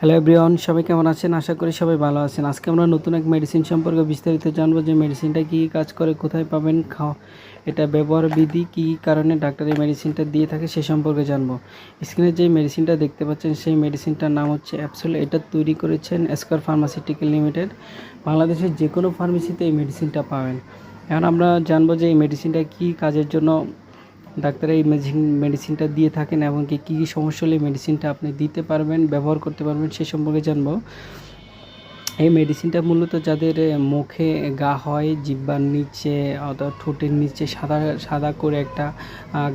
Hello everyone সবাই কেমন আছেন? আশা করি সবাই ভালো আছেন। আজকে আমরা নতুন এক মেডিসিন সম্পর্কে বিস্তারিত জানব যে মেডিসিনটা কী কাজ করে, কোথায় পাবেন খাওয়া এটা ব্যবহার বিধি কী কী কারণে ডাক্তার এই মেডিসিনটা দিয়ে থাকে সে সম্পর্কে জানব। স্ক্রিনে যে মেডিসিনটা দেখতে পাচ্ছেন, সেই মেডিসিনটার নাম হচ্ছে অ্যাপসোল এটা তৈরি করেছেন স্কোয়ার ফার্মাসিউটিক্যাল লিমিটেড বাংলাদেশের যে কোনো ফার্মেসিতে এই মেডিসিনটা পাবেন। এখন আমরা জানব যে এই মেডিসিনটা কী কাজের জন্য ডাক্তার এই মেডিসিন মেডিসিনটা দিয়ে থাকেন এবং কি, কী সমস্যা হলে মেডিসিনটা আপনি দিতে পারবেন, ব্যবহার করতে পারবেন, সে সম্পর্কে জানব। এই মেডিসিনটা মূলত যাদের মুখে গা হয়, জিব্বার নিচে অথবা ঠোঁটের নিচে সাদা সাদা করে একটা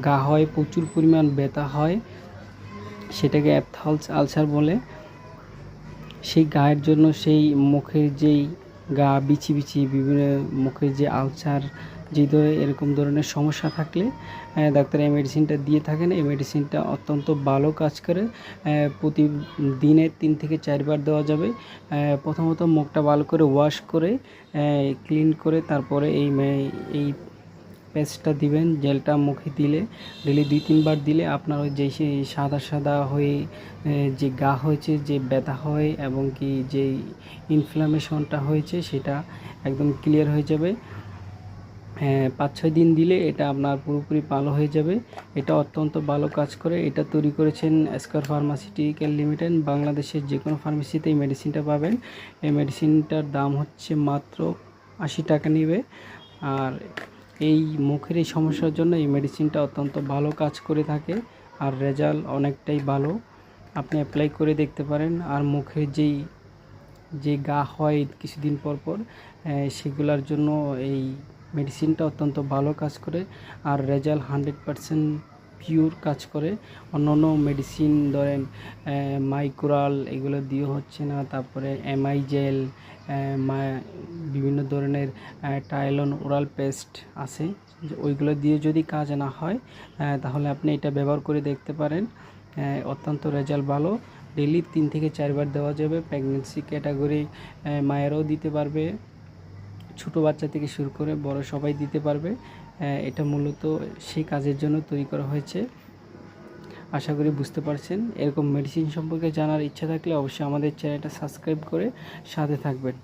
গা হয়, প্রচুর পরিমাণ ব্যথা হয়, সেটাকে অ্যাপথালস আলসার বলে। সেই গায়ের জন্য সেই মুখের যেই গা, বিচি বিচি, বিভিন্ন মুখের যে আলসার যে ধরে এরকম ধরনের সমস্যা থাকলে ডাক্তার এই মেডিসিনটা দিয়ে থাকেন। এই মেডিসিনটা অত্যন্ত ভালো কাজ করে প্রতিদিনে তিন থেকে চারবার দেওয়া যাবে। প্রথমত মুখটা ভালো করে ওয়াশ করে ক্লিন করে তারপরে এই এই পেস্টটা দিবেন। জেলটা মুখে দিলে ডেলি দুই তিনবার দিলে আপনার ওই যে সেই সাদা সাদা হয়ে যে গা হয়েছে, যে ব্যথা হয় এবং কি যে ইনফ্লামেশনটা হয়েছে, সেটা একদম ক্লিয়ার হয়ে যাবে। পাঁচ ছয় দিন দিলে এটা আপনার পুরোপুরি ভালো হয়ে যাবে। এটা অত্যন্ত ভালো কাজ করে। এটা তৈরি করেছেন স্কোয়ার ফার্মাসিউটিক্যাল লিমিটেড বাংলাদেশের যে কোনো ফার্মেসিতে এই মেডিসিনটা পাবেন। এই মেডিসিনটার দাম হচ্ছে মাত্র আশি টাকা নেবে। আর এই মুখের এই সমস্যার জন্য এই মেডিসিনটা অত্যন্ত ভালো কাজ করে থাকে। আর রেজাল্ট অনেকটাই ভালো। আপনি অ্যাপ্লাই করে দেখতে পারেন। আর মুখের যেই, যে গা হয় কিছুদিন পর পর সেগুলোর জন্য এই মেডিসিনটা অত্যন্ত ভালো কাজ করে আর রেজাল্ট হান্ড্রেড পারসেন্ট পিওর কাজ করে। অন্য অন্য মেডিসিন ধরেন মাইক্রোরাল এগুলো দিয়ে হচ্ছে না। তারপরে এমআই জেল বিভিন্ন ধরনের টাইলন ওরাল পেস্ট আছে। ওইগুলো দিয়ে যদি কাজ না হয় তাহলে আপনি এটা ব্যবহার করে দেখতে পারেন। অত্যন্ত রেজাল্ট ভালো। ডেলি তিন থেকে চারবার দেওয়া যাবে। প্রেগনেন্সি ক্যাটাগরি মায়েরাও দিতে পারবে। ছোটো বাচ্চা থেকে শুরু করে বড় সবাই দিতে পারবে। এটা মূলত সেই কাজের জন্য তৈরি করা হয়েছে। আশা করি বুঝতে পারছেন। এরকম মেডিসিন সম্পর্কে জানার ইচ্ছা থাকলে অবশ্যই আমাদের চ্যানেলটা সাবস্ক্রাইব করে সাথে থাকবেন।